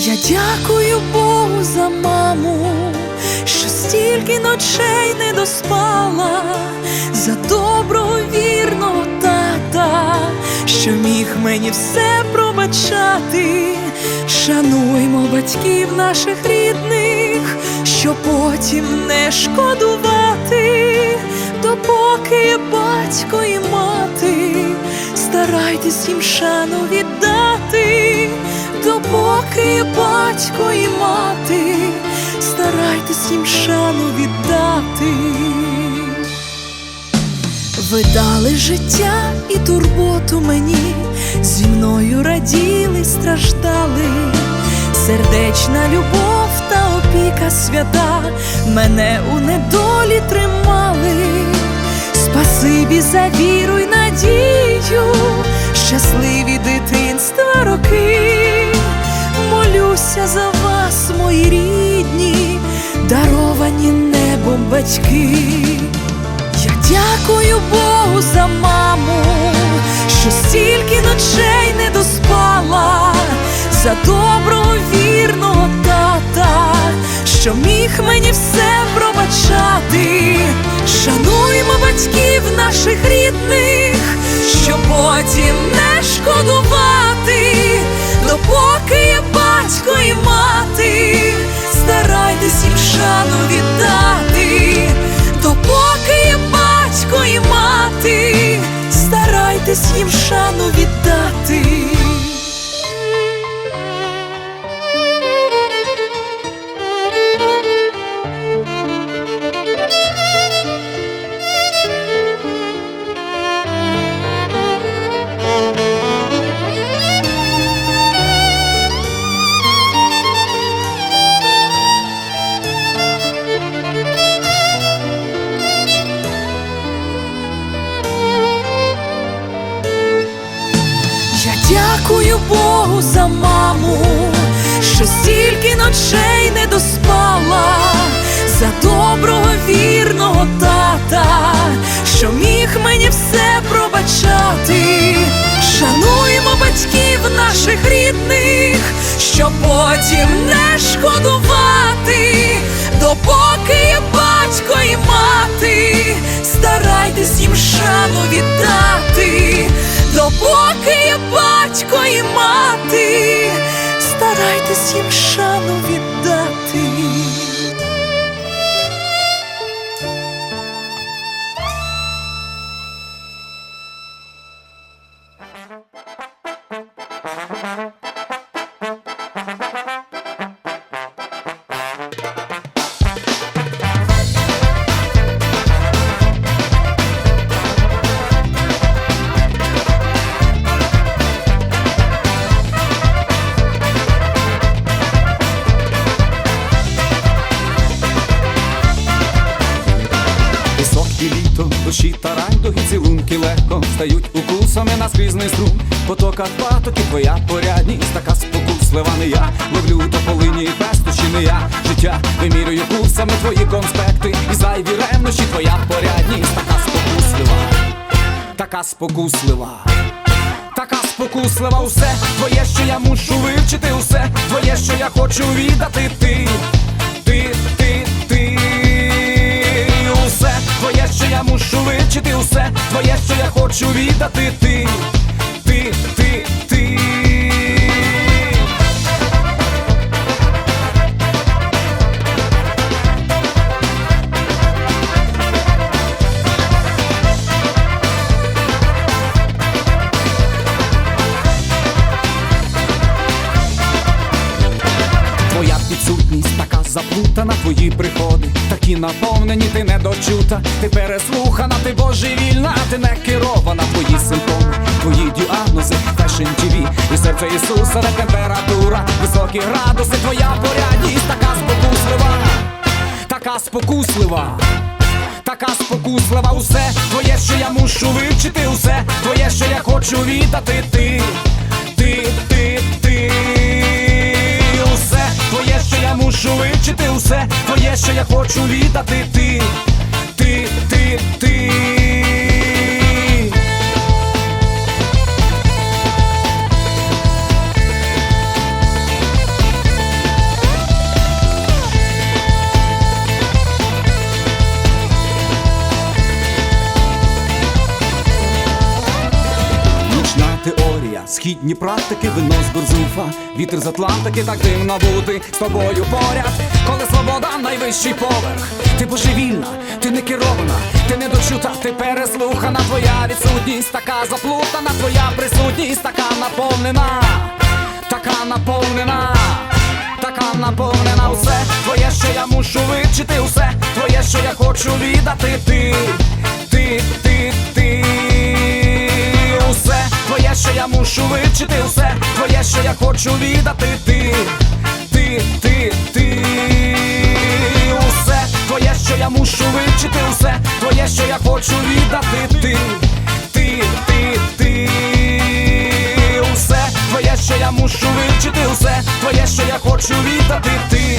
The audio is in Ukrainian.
Я дякую Богу за маму, що стільки ночей не доспала, за доброго вірного тата, що міг мені все пробачати. Шануймо батьків наших рідних, що потім не шкодувати, допоки батько і мати, старайтесь їм шану віддати, допоки батько і мати, старайтесь їм шану віддати. Ви дали життя і турботу мені, зі мною раділи, страждали, сердечна любов та опіка свята мене у недолі тримали. Спасибі за віру й надію, щасливі дитинства роки. Молюся за вас, мої рідні, даровані небом батьки. Я дякую Богу за маму, що стільки ночей не доспала, за доброго вірного тата, що міг мені все пробачати. Шануймо батьків наших рідних, що потім не шкодувати, допоки старайтесь їм шану дякую Богу за маму, що стільки ночей не доспала, за доброго вірного тата, що міг мені все пробачати. Шануємо батьків наших рідних, що потім не шкодувати, допоки є батько і мати, душі та райдуги, цілунки легко стають укусами на скрізний струм. Потока патоки, твоя порядність, така спокуслива не я. Ловлю тополині і пестощі не я. Життя вимірюю курсами твої конспекти, і зайві ревнощі, твоя порядність, така спокуслива, така спокуслива. Така спокуслива усе твоє, що я мушу вивчити, усе твоє, що я хочу віддати ти, ти, хочу віддати ти, ти, ти, ти. Твоя підсутність така заплутана, твої приходи такі наповнені, ти недочута, ти переслухана, ти божевільна, ти не керована, твої симптоми, твої діагнози, фешн ТВ і серце Ісуса, де температура, високі градуси, твоя порядність, така спокуса така спокуслива. Така спокуслива. Усе твоє, що я мушу вивчити, усе твоє, що я хочу віддати що я хочу віддати ти, східні практики, вино з борзуфа, вітер з Атлантики, так дивно бути з тобою поряд, коли свобода найвищий поверх. Ти божевільна, ти не керована, ти не дочута, ти переслухана, твоя відсутність така заплутана, твоя присутність така наповнена, така наповнена. Така наповнена усе. Твоє, що я мушу вивчити, усе. Твоє, що я хочу віддати. Ти, ти, ти, ти, твоє, що я мушу вивчити, усе твоє, що я хочу віддати. Ти, ти, ти, ти, усе. Твоє, що я мушу вивчити, усе твоє, що я хочу віддати. Ти, ти, ти, ти, усе. Твоє, що я мушу вивчити, усе твоє, що я хочу віддати. Ти.